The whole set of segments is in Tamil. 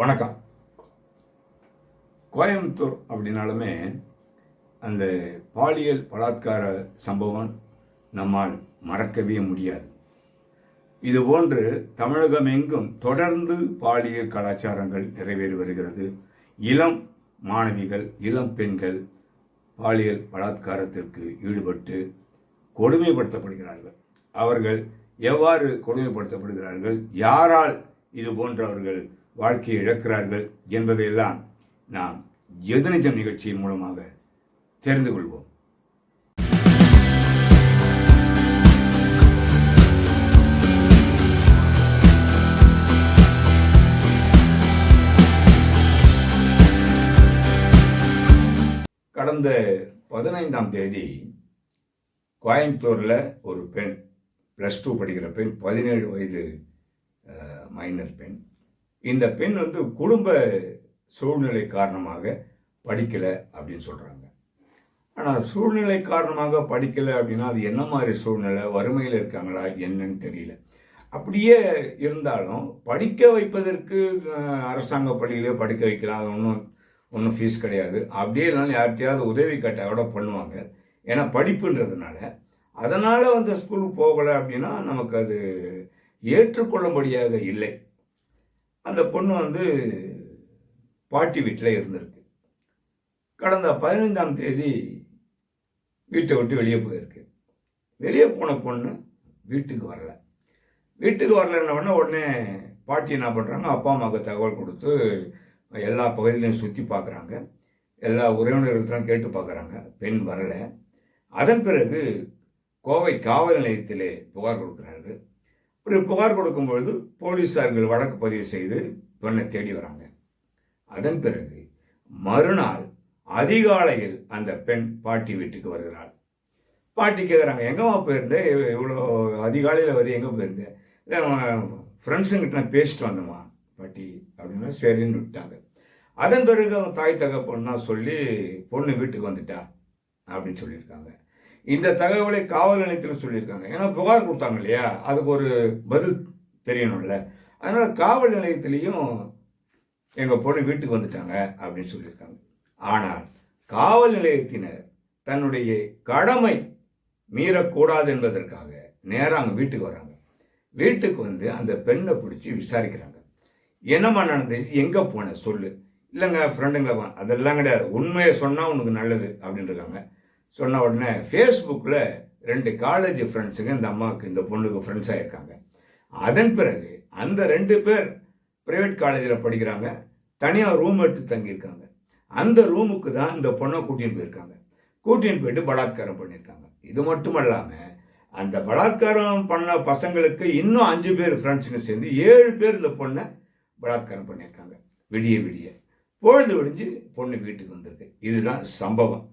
வணக்கம். கோயம்புத்தூர் அப்படின்னாலுமே அந்த பாலியல் பலாத்கார சம்பவம் நம்மால் மறக்கவே முடியாது. இது போன்று தமிழகம் எங்கும் தொடர்ந்து பாலியல் கலாச்சாரங்கள் நிறைவேறி வருகிறது. இளம் மாணவிகள் இளம் பெண்கள் பாலியல் பலாத்காரத்திற்கு ஈடுபட்டு கொடுமைப்படுத்தப்படுகிறார்கள். அவர்கள் எவ்வாறு கொடுமைப்படுத்தப்படுகிறார்கள்? யாரால் இது போன்றவர்கள் வாழ்க்கையை இழக்கிறார்கள் என்பதையெல்லாம் நாம் எதிர்நிஜம் நிகழ்ச்சியின் மூலமாக தெரிந்து கொள்வோம். கடந்த பதினைந்தாம் தேதி கோயம்புத்தூரில் ஒரு பெண் ப்ளஸ் டூ படிக்கிற பெண் பதினேழு வயது மைனர் பெண். இந்த பெண் வந்து குடும்ப சூழ்நிலை காரணமாக படிக்கலை அப்படின்னு சொல்கிறாங்க ஆனால் சூழ்நிலை காரணமாக படிக்கலை அப்படின்னா அது என்ன மாதிரி சூழ்நிலை? வறுமையில் இருக்காங்களா? என்னன்னு தெரியல. அப்படியே இருந்தாலும் படிக்க வைப்பதற்கு அரசாங்க பள்ளியிலே படிக்க வைக்கலாம். அது ஒன்றும் ஒன்றும் ஃபீஸ் கிடையாது. அப்படியே இல்லைனாலும் யார்கிட்டையாவது உதவி கேட்டால் கூட பண்ணுவாங்க. ஏன்னா படிப்புன்றதுனால. அதனால் வந்து ஸ்கூலுக்கு போகலை அப்படின்னா நமக்கு அது ஏற்றுக்கொள்ளும்படியாக இல்லை. அந்த பொண்ணு வந்து பாட்டி வீட்டில் இருந்திருக்கு. கடந்த பதினைந்தாம் தேதி வீட்டை விட்டு வெளியே போயிருக்கு. வெளியே போன பொண்ணு வீட்டுக்கு வரல. வீட்டுக்கு வரலன்ன உடனே உடனே பாட்டி என்ன பண்ணுறாங்க அப்பா அம்மாவுக்கு தகவல் கொடுத்து எல்லா பகுதியிலையும் சுற்றி பார்க்குறாங்க எல்லா உறவினர்கள்ட்டும் கேட்டு பார்க்குறாங்க பெண் வரலை. அதன் பிறகு கோவை காவல் நிலையத்திலே புகார் கொடுக்கிறார்கள். ஒரு புகார் கொடுக்கும் பொழுது போலீஸார்கள் வழக்கு பதிவு செய்து பெண்ணை தேடி வராங்க. அதன் பிறகு மறுநாள் அதிகாலையில் அந்த பெண் பாட்டி வீட்டுக்கு வருகிறாள். பாட்டி கேட்குறாங்க எங்கம்மா போயிருந்தேன் இவ்வளோ அதிகாலையில் வரி எங்கே போயிருந்தேன் இல்லை ஃப்ரெண்ட்ஸுங்கிட்ட நான் பேசிட்டு வந்தேம்மா பாட்டி அப்படின்னா சரின்னு விட்டாங்க. அதன் பிறகு அவங்க தாய் தகப்பன்னா சொல்லி பொண்ணு வீட்டுக்கு வந்துட்டா அப்படின்னு சொல்லியிருக்காங்க. இந்த தகவலை காவல் நிலையத்தில் சொல்லியிருக்காங்க. ஏன்னா புகார் கொடுத்தாங்க இல்லையா? அதுக்கு ஒரு பதில் தெரியணும்ல. அதனால் காவல் நிலையத்திலையும் எங்கள் பொண்ணு வீட்டுக்கு வந்துட்டாங்க அப்படின்னு சொல்லியிருக்காங்க. ஆனால் காவல் நிலையத்தினர் தன்னுடைய கடமை மீறக்கூடாது என்பதற்காக நேராக அங்கே வீட்டுக்கு வராங்க. வீட்டுக்கு வந்து அந்த பெண்ணை பிடிச்சி விசாரிக்கிறாங்க. என்னம்மா நடந்துச்சு? எங்கே போனேன் சொல்லு. இல்லைங்க ஃப்ரெண்டுங்களா அதெல்லாம் கிடையாது. உண்மையை சொன்னால் உனக்கு நல்லது அப்படின்னு இருக்காங்க சொன்ன உடனே ஃபேஸ்புக்கில் ரெண்டு காலேஜ் ஃப்ரெண்ட்ஸுங்க இந்த அம்மாவுக்கு இந்த பொண்ணுக்கு ஃப்ரெண்ட்ஸாக இருக்காங்க அதன் பிறகு அந்த ரெண்டு பேர் ப்ரைவேட் காலேஜில் படிக்கிறாங்க. தனியாக ரூம் எடுத்து தங்கியிருக்காங்க. அந்த ரூமுக்கு தான் இந்த பொண்ணை கூட்டின்னு போயிருக்காங்க. கூட்டின்னு போயிட்டு பலாத்காரம் பண்ணியிருக்காங்க. இது மட்டும் இல்லாமல் அந்த பலாத்காரம் பண்ண பசங்களுக்கு இன்னும் அஞ்சு பேர் ஃப்ரெண்ட்ஸுங்க சேர்ந்து ஏழு பேர் இந்த பொண்ணை பலாத்காரம் பண்ணியிருக்காங்க. விடிய விடிய. பொழுது விடிஞ்சு பொண்ணு வீட்டுக்கு வந்திருக்கு. இதுதான் சம்பவம்.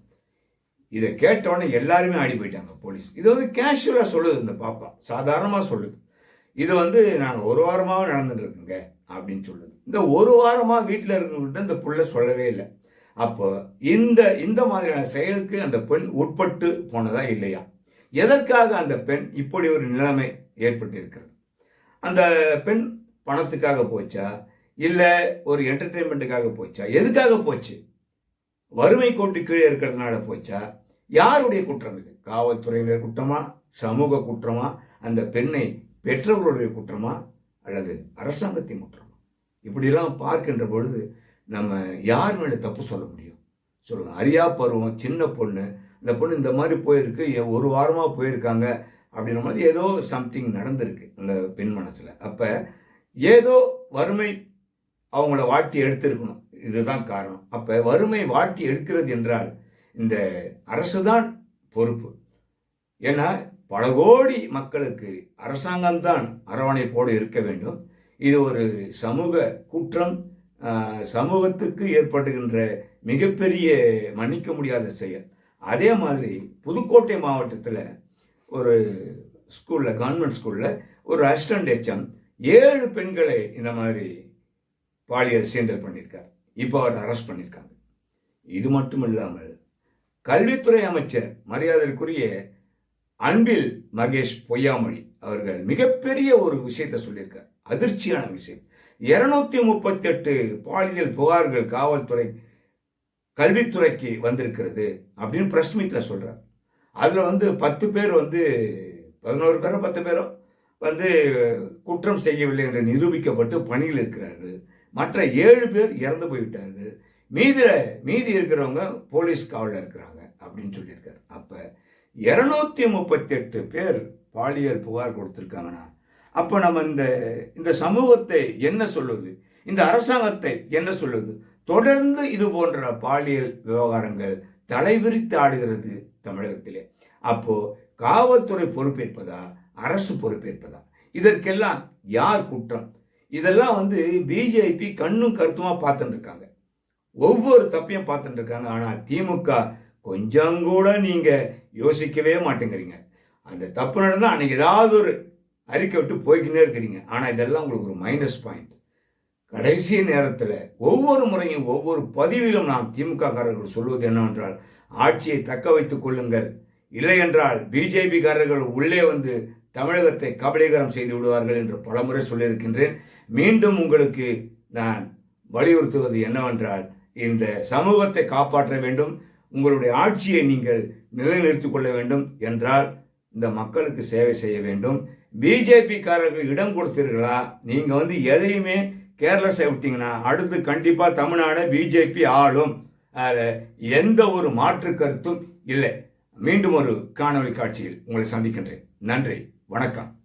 இதை கேட்டவொடனே எல்லாருமே ஆடி போயிட்டாங்க போலீஸ் இது வந்து கேஷுவலாக சொல்லுது இந்த பாப்பா. சாதாரணமாக சொல்லுது. இது வந்து நாங்கள் ஒரு வாரமாக நடந்துட்டுருக்குங்க அப்படின்னு சொல்லுது. இந்த ஒரு வாரமாக வீட்டில் இருக்கவங்ககிட்ட இந்த புள்ள சொல்லவே இல்லை. அப்போ இந்த இந்த மாதிரியான செயலுக்கு அந்த பெண் உட்பட்டு போனதா இல்லையா? எதற்காக அந்த பெண் இப்படி ஒரு நிலைமை ஏற்பட்டிருக்கிறது? அந்த பெண் பணத்துக்காக போச்சா? இல்லை ஒரு என்டர்டெயின்மெண்ட்டுக்காக போச்சா? எதுக்காக போச்சு? வறுமை கோட்டு கீழே இருக்கிறதுனால போச்சா? யாருடைய குற்றம் இது? காவல்துறையினர் குற்றமா? சமூக குற்றமா? அந்த பெண்ணை பெற்றவர்களுடைய குற்றமா? அல்லது அரசாங்கத்தின் குற்றமா? இப்படிலாம் பார்க்கின்ற பொழுது நம்ம யார் மேலே தப்பு சொல்ல முடியும்? சொல்லுங்க. அரியா பருவம் சின்ன பொண்ணு இந்த பொண்ணு இந்த மாதிரி போயிருக்கு ஒரு வாரமாக போயிருக்காங்க அப்படின்ற மாதிரி ஏதோ சம்திங் நடந்திருக்கு அந்த பெண் மனசில். அப்போ ஏதோ வறுமை அவங்கள வாட்டி எடுத்திருக்கணும். இதுதான் காரணம். அப்போ வறுமை வாட்டி எடுக்கிறது என்றால் இந்த அரசு தான் பொறுப்பு. ஏன்னா பல கோடி மக்களுக்கு அரசாங்கம்தான் அரவணைப்போடு இருக்க வேண்டும். இது ஒரு சமூக குற்றம். சமூகத்துக்கு ஏற்படுகின்ற மிகப்பெரிய மன்னிக்க முடியாத செயல். அதே மாதிரி புதுக்கோட்டை மாவட்டத்தில் ஒரு ஸ்கூலில் கவர்மெண்ட் ஸ்கூலில் ஒரு அசிஸ்டன்ட் ஹெச்எம் ஏழு பெண்களை இந்த மாதிரி பாலியல் சீண்டல் பண்ணியிருக்கார். இப்போ அவர் அரெஸ்ட் பண்ணியிருக்காங்க. இது மட்டும் இல்லாமல் கல்வித்துறை அமைச்சர் மரியாதைக்குரிய அன்பில் மகேஷ் பொய்யாமொழி அவர்கள் மிகப்பெரிய ஒரு விஷயத்தை சொல்லியிருக்கார். அதிர்ச்சியான விஷயம். இருநூத்தி முப்பத்தி எட்டு பாலியல் புகார்கள் காவல்துறை கல்வித்துறைக்கு வந்திருக்கிறது அப்படின்னு பிரஸ் மீட்டில் சொல்கிறார் அதில் வந்து பத்து பேர் வந்து பதினோரு பேரோ பத்து பேரோ வந்து குற்றம் செய்யவில்லை என்று நிரூபிக்கப்பட்டு பணியில் இருக்கிறார்கள். மற்ற ஏழு பேர் இறந்து போயிட்டார்கள் மீதி மீதி இருக்கிறவங்க போலீஸ் காவலில் இருக்கிறாங்க அப்படின்னு சொல்லியிருக்காரு. அப்போ இரநூத்தி முப்பத்தி எட்டு பேர் பாலியல் புகார் கொடுத்துருக்காங்கன்னா அப்போ நம்ம இந்த இந்த சமூகத்தை என்ன சொல்லுது? இந்த அரசாங்கத்தை என்ன சொல்லுது? தொடர்ந்து இது போன்ற பாலியல் விவகாரங்கள் தலைவிரித்து ஆடுகிறது தமிழகத்திலே. அப்போ காவல்துறை பொறுப்பேற்பதா? அரசு பொறுப்பேற்பதா? இதற்கெல்லாம் யார் குற்றம்? இதெல்லாம் வந்து பிஜேபி கண்ணும் கருத்துமாக பார்த்துட்டு இருக்காங்க ஒவ்வொரு தப்பையும் பார்த்துட்டு இருக்காங்க திமுக கொஞ்சம் கூட நீங்கள் யோசிக்கவே மாட்டேங்கிறீங்க. அந்த தப்பு நடந்தால் அன்றைக்கி ஏதாவது ஒரு அறிக்கை விட்டு போய்க்கினே இருக்கிறீங்க. ஆனால் இதெல்லாம் உங்களுக்கு ஒரு மைனஸ் பாயிண்ட் கடைசி நேரத்தில் ஒவ்வொரு முறையும் ஒவ்வொரு பதிவிலும் நாம் திமுக காரர்கள் சொல்வது என்னவென்றால் ஆட்சியை தக்க வைத்துக் கொள்ளுங்கள். இல்லை என்றால் பிஜேபிக்காரர்கள் உள்ளே வந்து தமிழகத்தை கபலீகரம் செய்து விடுவார்கள் என்று பலமுறை சொல்லியிருக்கின்றேன். மீண்டும் உங்களுக்கு நான் வலியுறுத்துவது என்னவென்றால் இந்த சமூகத்தை காப்பாற்ற வேண்டும் உங்களுடைய ஆட்சியை நீங்கள் நிலைநிறுத்திக் கொள்ள வேண்டும் என்றால் இந்த மக்களுக்கு சேவை செய்ய வேண்டும். பிஜேபிக்காரர்கள் இடம் கொடுத்தீர்களா? நீங்கள் வந்து எதையுமே கேர்லெஸ் விட்டீங்கன்னா அடுத்து கண்டிப்பாக தமிழ்நாடு பிஜேபி ஆளும். அதில் எந்த ஒரு மாற்று கருத்தும் இல்லை. மீண்டும் ஒரு காணொளி காட்சியில் உங்களை சந்திக்கின்றேன். நன்றி. வணக்கம்.